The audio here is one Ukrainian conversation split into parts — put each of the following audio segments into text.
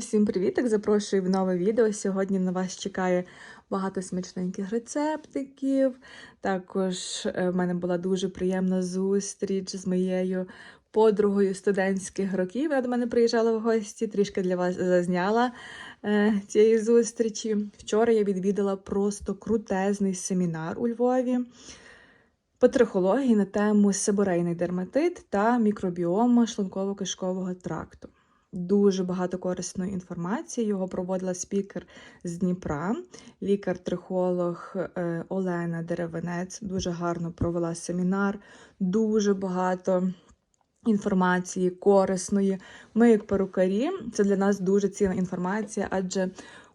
Всім привіток! Запрошую в нове відео. Сьогодні на вас чекає багато смачненьких рецептиків. Також е, в мене була дуже приємна зустріч з моєю подругою студентських років. Вона до мене приїжджала в гості, трішки для вас зазняла е, цієї зустрічі. Вчора я відвідала просто крутезний семінар у Львові по трихології на тему себорейний дерматит та мікробіома шлунково-кишкового тракту. Дуже багато корисної інформації. Його проводила спікер з Дніпра, лікар-трихолог е, Олена Деревенець. Дуже гарно провела семінар, дуже багато інформації корисної. Ми, як перукарі, це для нас дуже цінна інформація, адже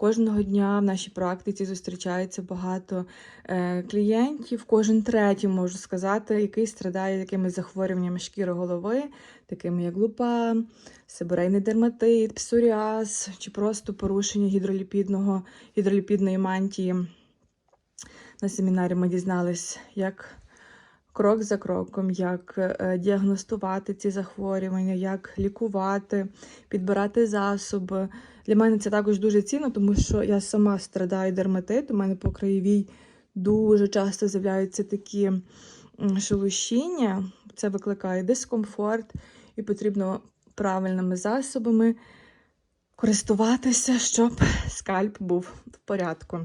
кожного дня в нашій практиці зустрічається багато е, клієнтів. Кожен третій можу сказати, який страдає якимись захворюваннями шкіри голови, такими як лупа, сибирейний дерматит, псоріаз чи просто порушення гідроліпідного, гідроліпідної мантії. На семінарі ми дізнались, як крок за кроком, як е, діагностувати ці захворювання, як лікувати, підбирати засоби. Для мене це також дуже цінно, тому що я сама страдаю дерматитом. У мене по краєвій дуже часто з'являються такі шелушіння. Це викликає дискомфорт, і потрібно правильними засобами користуватися, щоб скальп був в порядку.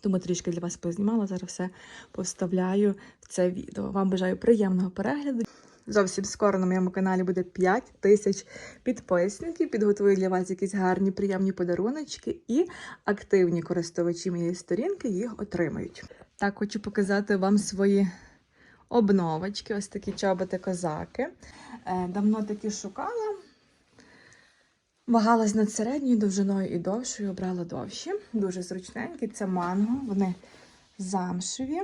Тому трішки для вас познімала, зараз все поставляю це відео. Вам бажаю приємного перегляду. Зовсім скоро на моєму каналі буде 5 тисяч підписників. Підготую для вас якісь гарні, приємні подаруночки, і активні користувачі моєї сторінки їх отримають. Так, хочу показати вам свої обновочки, ось такі чоботи козаки. Е, Давно такі шукала. Вагалась над середньою довжиною і довшою, обрала довші. Дуже зручненькі. Це манго, вони замшеві.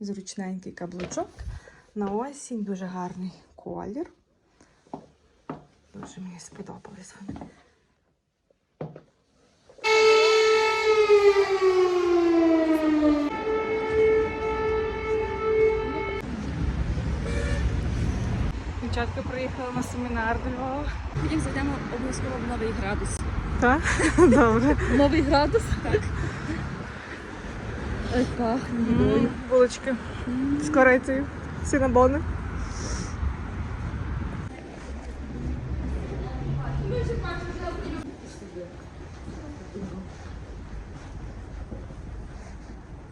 Зручненький каблучок. На осінь дуже гарний колір. Дуже мені сподобались вони. Дівчатка приїхала на семінар до Львова. Потім зайдемо обов'язково в новий градус. Так? Добре. Новий градус? Так. Ой, пахне водою. Булочки з корицею, сінабони.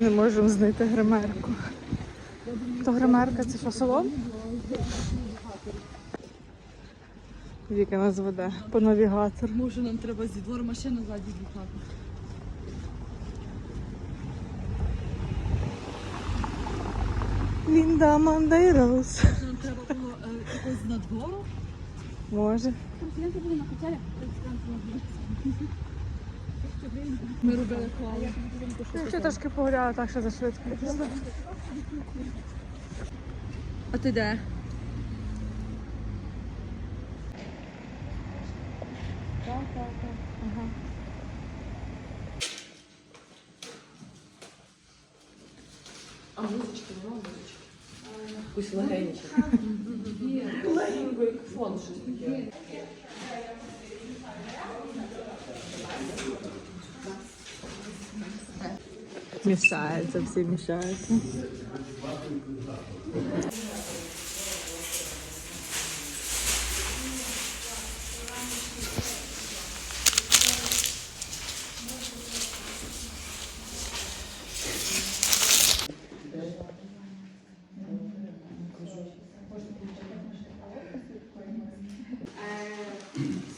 Не можемо знайти гримерку. То гримерка це що салон? Віка нас веде по навігатору. Може нам треба зі двору машину ззаді з'їхати. Лінда Мандейрос. Нам треба було якось з надвору? Може. Президенти були на хотелі. Ми робили хвалу. Я ще трошки погуляла, так що за швидко. А ти де? Так, так, так. Ага. Якусь легеньку. Легенько, як фон щось таке. Мішається, всі мішаються.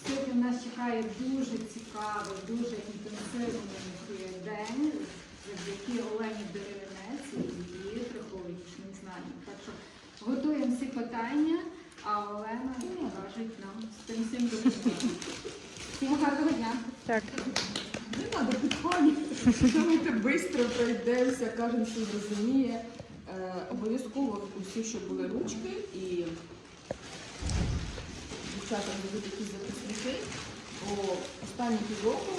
Сьогодні нас чекає дуже цікавий, дуже інтенсивний день завдяки Олені Деревенець і її трихологічним знанням. Так що готуємо всі питання, а Олена покаже нам з тим всім допомогти. Всім гарного дня! Так. Не треба підходити. Давайте швидко пройдемося, кожен все зрозуміє. Е, обов'язково усі, щоб були ручки і дівчата будуть якісь записники. Бо останні півроку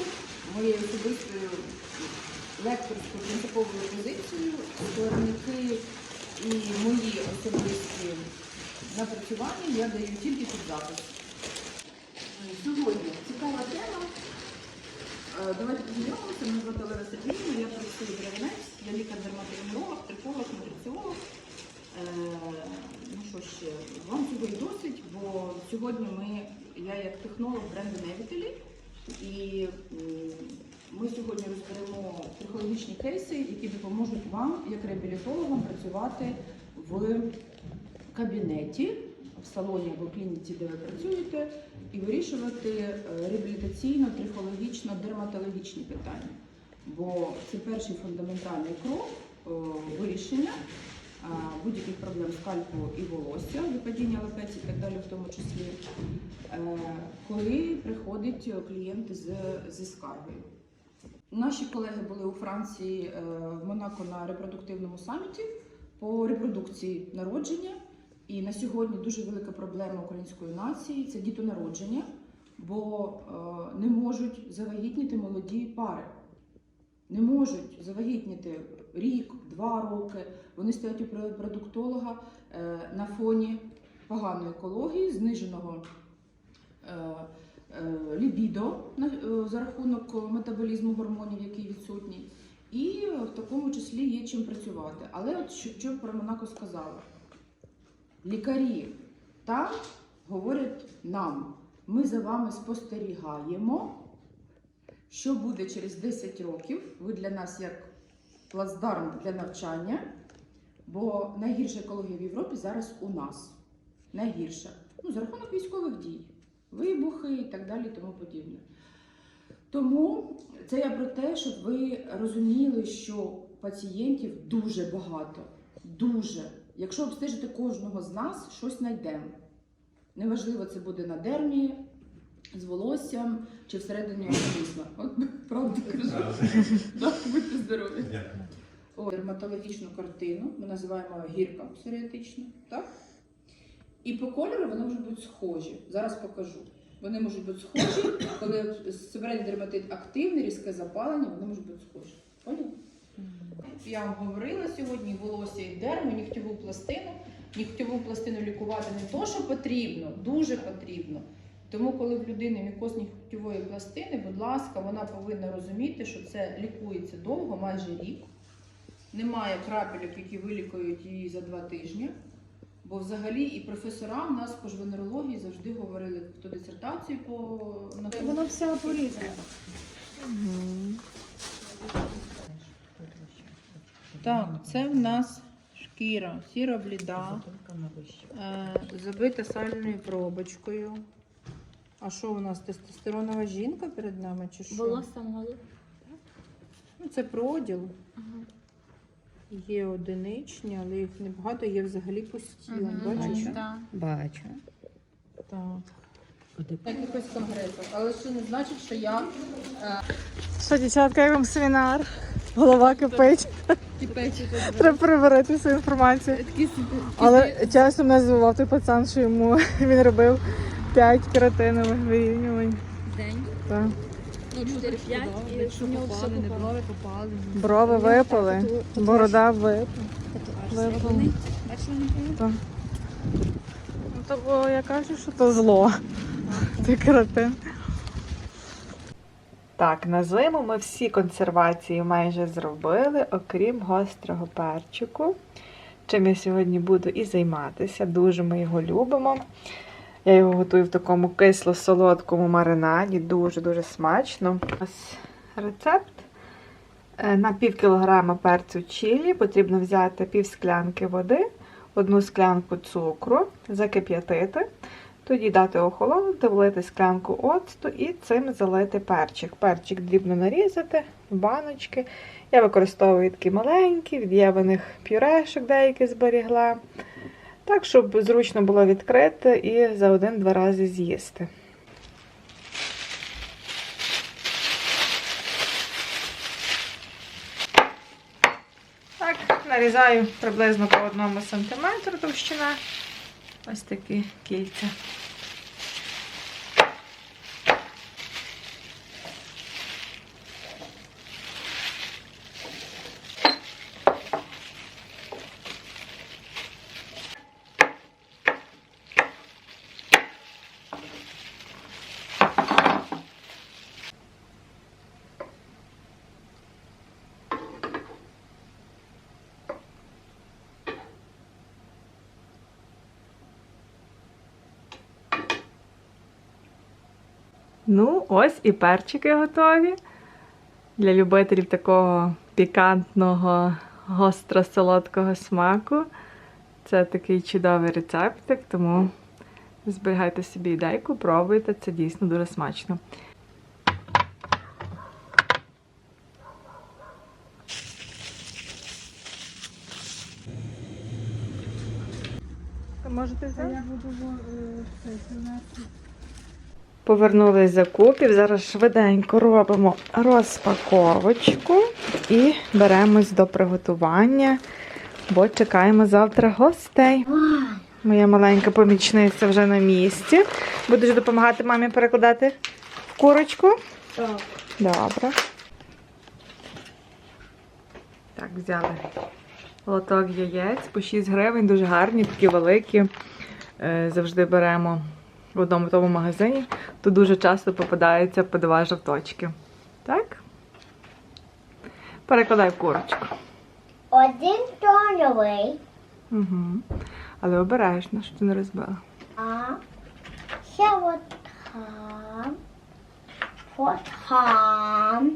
моєю особистою лекторською принциповою позицією складники і мої особисті напрацювання я даю тільки під запис. Сьогодні цікава тема. Е, Давайте познайомимося. Мене звати Олена Сергіївна, я працюю в Ревенець, я лікар-дерматолог, триколог, нутриціолог. Е, Ну що ще, вам цього і досить, бо сьогодні ми, я як технолог бренду Невітелі, і ми сьогодні розберемо психологічні кейси, які допоможуть вам, як реабілітологам, працювати в кабінеті, в салоні або клініці, де ви працюєте, і вирішувати е, реабілітаційно, трихологічно, дерматологічні питання. Бо це перший фундаментальний крок е, вирішення будь-яких проблем скальпу і волосся, випадіння лапець і так далі, в тому числі, е, коли приходить клієнт зі скаргою. Наші колеги були у Франції в Монако на репродуктивному саміті по репродукції народження. І на сьогодні дуже велика проблема української нації це дітонародження, бо е, не можуть завагітніти молоді пари. Не можуть завагітніти рік, два роки. Вони стоять у продуктолога е, на фоні поганої екології, зниженого е, лібідо на- за рахунок метаболізму гормонів, який відсутній. І в такому числі є чим працювати. Але от що, що про Монако сказала? Лікарі там говорять нам, ми за вами спостерігаємо, що буде через 10 років. Ви для нас як плацдарм для навчання, бо найгірша екологія в Європі зараз у нас. Найгірша. Ну, за рахунок військових дій, вибухи і так далі, тому подібне. Тому це я про те, щоб ви розуміли, що пацієнтів дуже багато. Дуже. Якщо обстежити кожного з нас, щось знайдемо. Неважливо, це буде на дермі, з волоссям чи всередині організму. От правду кажу. Так, Будьте здорові. Дякую. Дерматологічну картину ми називаємо гірка псоріатична, так? І по кольору вони можуть бути схожі. Зараз покажу. Вони можуть бути схожі, коли сибиральний дерматит активний, різке запалення, вони можуть бути схожі. Поняли? Я вам говорила сьогодні волосся і дерму, і нігтєву пластину. Нігтєву пластину лікувати не то, що потрібно, дуже потрібно. Тому, коли в людини мікоз нігтєвої пластини, будь ласка, вона повинна розуміти, що це лікується довго, майже рік. Немає крапельок, які вилікують її за два тижні. Бо взагалі і професора в нас по жвенерології завжди говорили, хто дисертацію по на Воно все порізане. Так, це в нас шкіра, сіра бліда, е, забита сальною пробочкою. А що у нас тестостеронова жінка перед нами чи що? Волосся мало. Ну, це проділ. Є одиничні, але їх небагато, є взагалі пусті. От Бачиш? Бачу. Так. Якихось конгресах. Але це не значить, що я Що, дівчатка, як вам семінар? Голова кипить. Треба переварити всю інформацію. Але чесно мене здивував той пацан, що йому він робив 5 кератинових вирівнювань. День. Так. Ну, 4-5 і щоб нього не брови попали. Брови випали, борода випала. Вони, бачили, Ну, то бо я кажу, що то зло. Це кератин. Так, на зиму ми всі консервації майже зробили, окрім гострого перчику. Чим я сьогодні буду і займатися. Дуже ми його любимо. Я його готую в такому кисло-солодкому маринаді, дуже-дуже смачно. Ось рецепт. Е, На пів кілограма перцю чилі потрібно взяти пів склянки води, одну склянку цукру, закип'ятити, тоді дати охолонути, влити склянку оцту і цим залити перчик. Перчик дрібно нарізати в баночки. Я використовую такі маленькі, від'єваних пюрешок деякі зберігла. Так, щоб зручно було відкрити і за один-два рази з'їсти. Так, нарізаю приблизно по одному сантиметру товщина. Ось такі кільця. Ну, ось і перчики готові. Для любителів такого пікантного, гостро-солодкого смаку. Це такий чудовий рецептик, тому зберігайте собі ідейку, пробуйте, це дійсно дуже смачно. Можете взяти? Повернулись з закупів. Зараз швиденько робимо розпаковочку і беремось до приготування, бо чекаємо завтра гостей. Моя маленька помічниця вже на місці. Будеш допомагати мамі перекладати в курочку? Так. Добре. Так, взяли лоток яєць по 6 гривень, дуже гарні, такі великі. Е, Завжди беремо в одному тому магазині. Тут дуже часто попадаються по два жовточки. Так? Перекладай в курочку. Один тоновий, Угу. Але обережно, щоб ти не розбила. а ще от там, от там,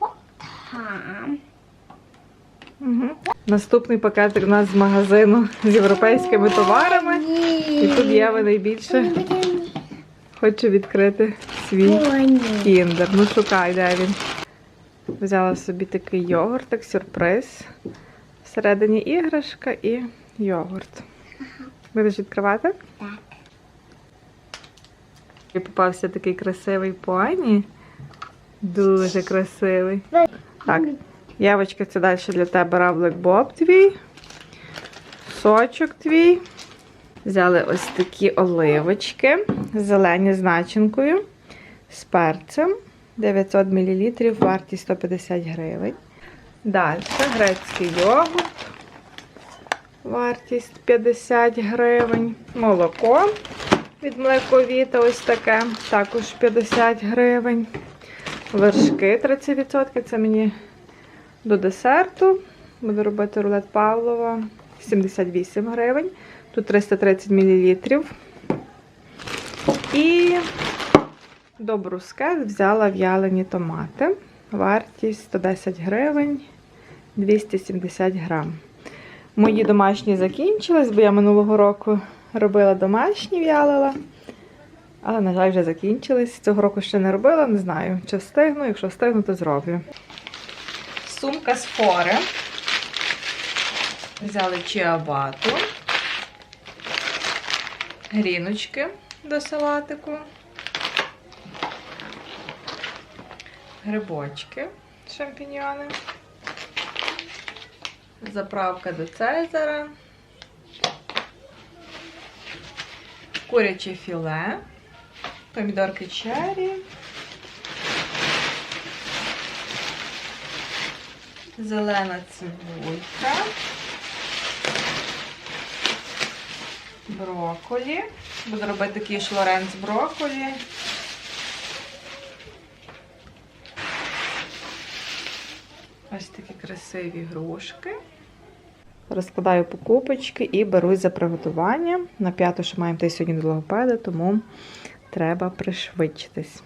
от там. Угу. Наступний пакетик у нас з магазину з європейськими товарами. І тут Єва найбільше хоче відкрити свій кіндер. Ну шукай, де він. Взяла собі такий йогуртик, сюрприз. Всередині іграшка і йогурт. Будеш відкривати? Так. І попався такий красивий поні. Дуже красивий. Так, Явочка, це далі для тебе равлик Боб твій. Сочок твій. Взяли ось такі оливочки, зелені з начинкою, з перцем. 900 мл, вартість 150 гривень. Далі грецький йогурт. Вартість 50 гривень. Молоко від млековіта ось таке, також 50 гривень. Вершки 30%. Це мені до десерту. Буду робити рулет Павлова 78 гривень. Тут 330 мл. І до брускет взяла в'ялені томати. Вартість 110 гривень 270 грам. Мої домашні закінчились, бо я минулого року робила домашні в'ялила. Але, на жаль, вже закінчились. Цього року ще не робила, не знаю, чи встигну. Якщо встигну, то зроблю. Сумка з фори. Взяли чиабату, гріночки до салатику, грибочки, шампіньйони, заправка до цезара, куряче філе, помідорки черрі, зелена цибулька, брокколі. Буду робити такий шлорен з брокколі. Ось такі красиві грушки. Розкладаю покупочки і берусь за приготування. На п'яту ще маємо сьогодні до логопеда, тому треба пришвидшитись.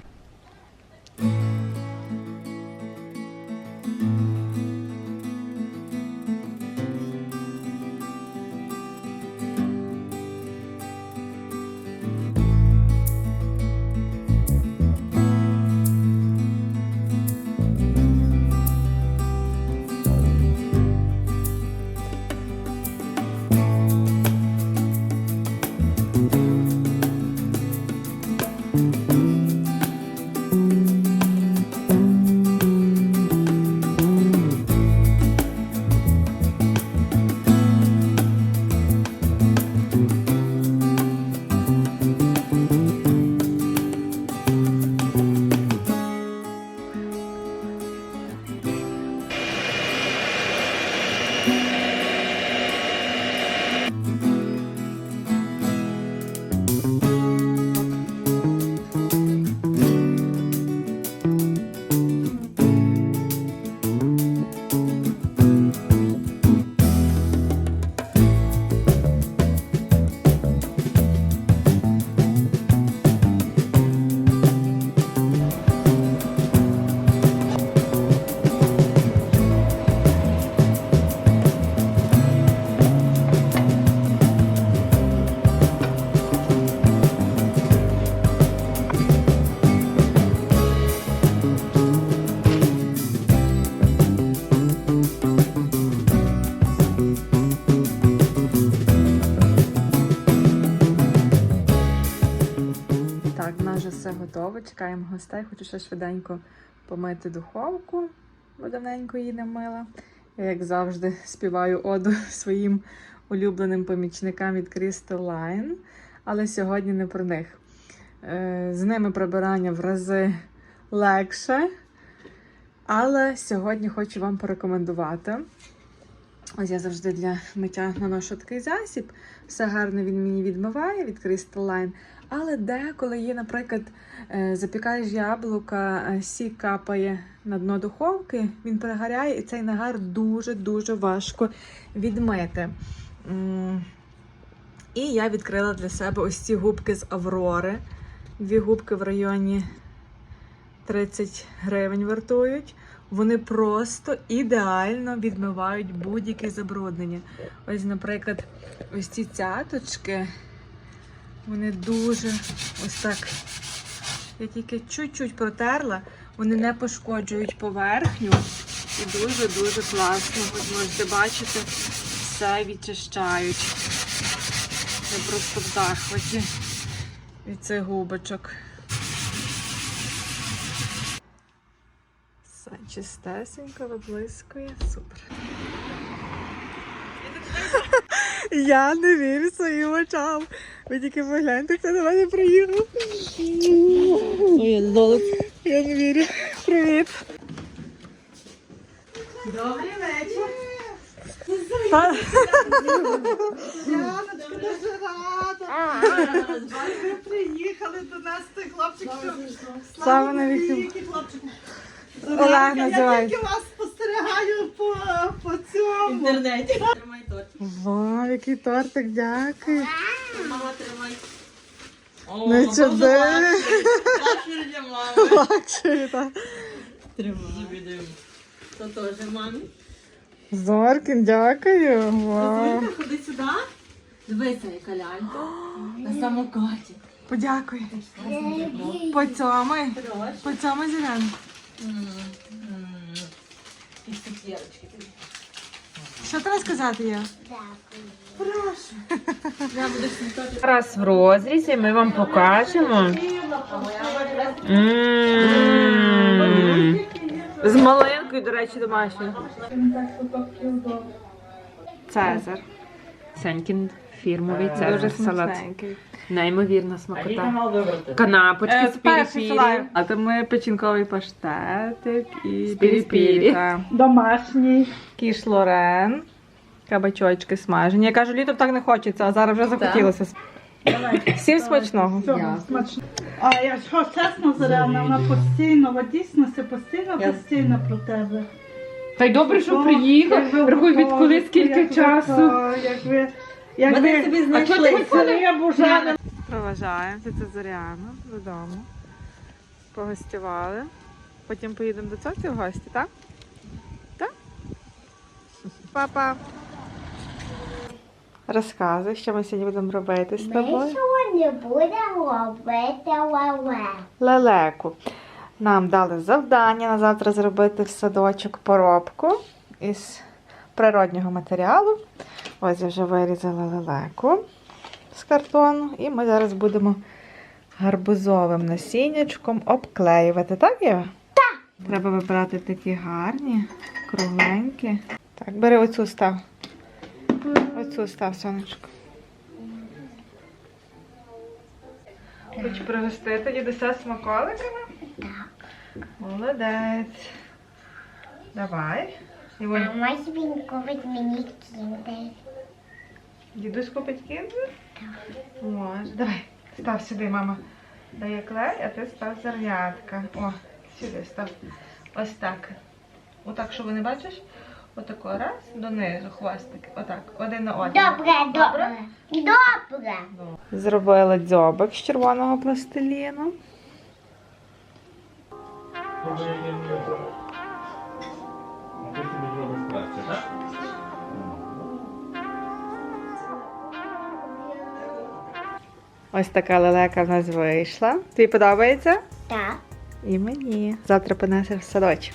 Нас вже все готово. Чекаємо гостей. Хочу ще швиденько помити духовку, бо давненько її не мила. Я, як завжди, співаю оду своїм улюбленим помічникам від Crystal Line, але сьогодні не про них. Е, З ними прибирання в рази легше. Але сьогодні хочу вам порекомендувати. Ось я завжди для миття наношу такий засіб. Все гарно він мені відмиває від Crystal Line. Але деколи є, наприклад, е, запікаєш яблука, е, сік капає на дно духовки, він перегоряє, і цей нагар дуже-дуже важко відмити. І я відкрила для себе ось ці губки з Аврори. Дві губки в районі 30 гривень вартують. Вони просто ідеально відмивають будь-яке забруднення. Ось, наприклад, ось ці цяточки, вони дуже ось так. Я тільки чуть-чуть протерла, вони не пошкоджують поверхню і дуже-дуже класно. Ось можете бачити, все відчищають. Я просто в захваті від цих губочок. Все чистесенько, виблискує. Супер. Я не вірю своїм очам. Ви тільки погляньте, хто до мене приїхав. Я не вірю. Привіт. Добрий вечір. Яночка, дуже рада. Ви приїхали до нас, той хлопчик, що Слава навіки. хлопчик. Олег Я називай. тільки вас спостерігаю по, по цьому. Інтернеті. Тримай торт. Вау, який тортик, дякую. Мама, тримай. О, Ну чуди. Лакшері для мами. Лакшері, так. Тримай. Завідуємо. Це теж мамі. Зоркін, дякую. Вау. Розумієте, ходи сюди. Дивися, яка лялька. На самокаті. Подякуй. Поцьомай. Хорош. Поцьомай зелену. М, м. І цукерочки. Що треба сказати я? Смітати. Зараз в розрізі ми вам покажемо. З малинкою, до речі, домашньою. Цезар. Сенькін фірмовий цезар салат. Неймовірна смакота. Канапочки з пірі-пірі. А то ми печінковий паштетик і З пірі-пірі. Домашній. Кіш Лорен. Кабачочки смажені. Я кажу, літом так не хочеться, а зараз вже захотілося. Всім смачного. Смачно. А якщо чесно, Зоряна, вона постійно, от дійсно, це постійно, постійно про тебе. Та й добре, що приїхав. Рахуй, відколи скільки часу. то, Як ви, як Вони ви, собі а знайшли. чого ти рибу? Проважаємо це Зоряну додому. Погостювали. Потім поїдемо до цоці в гості, так? Так? Папа. Розказуй, що ми сьогодні будемо робити з Ми тобою. сьогодні будемо робити леле. лелеку. Нам дали завдання на завтра зробити в садочок поробку із природнього матеріалу. Ось я вже вирізала лелеку з картону, і ми зараз будемо гарбузовим насіннячком обклеювати, так, Єва? Так. Треба вибрати такі гарні, кругленькі. Так, бери оцю став. Оцю став, сонечко. Хочу пригостити дідуся смаколиками? Так. Молодець. Давай. Мама собі купить мені кіндер. дідусь купить кіндер? Так. Може. Давай. Став сюди, мама. Дає клей, а ти став зернятка. О, сюди став. Ось так. Отак, що ви не бачиш? Отако раз, донизу, хвостик. Отак. Один на один. Добре, добре. Добре. Зробила дзьобик з червоного пластиліну. Ось така лелека в нас вийшла. Тобі подобається? Так. І мені. Завтра понесеш в садочок.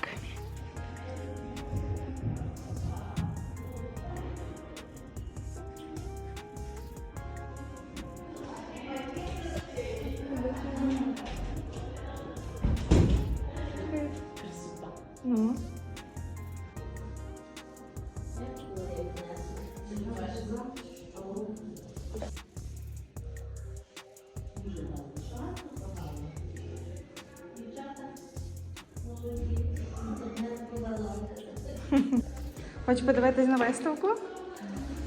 Хочеш подивитись на виставку?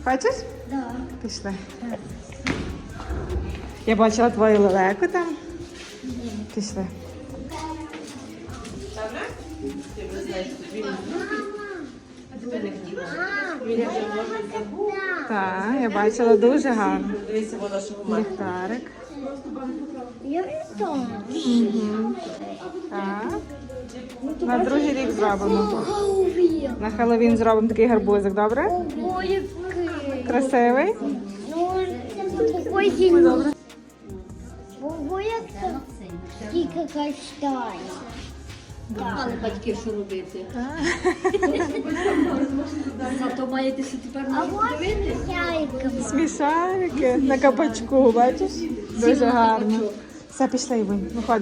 Хочеш? Да. Пішли. Я бачила твою лелеку там. Пішли. Так, я бачила дуже гарно. Ліхтарик. Я не знаю. Так. На другий рік зробимо. На Хеллоуін зробимо такий гарбузик, добре? Красивий? Ну, такий як це? Скільки каштанів. Але батьки що робити? Зато маєте що тепер А ось яйка. Смішарики на кабачку, бачиш? Дуже гарно. Все, пішли, Івонь, виходимо.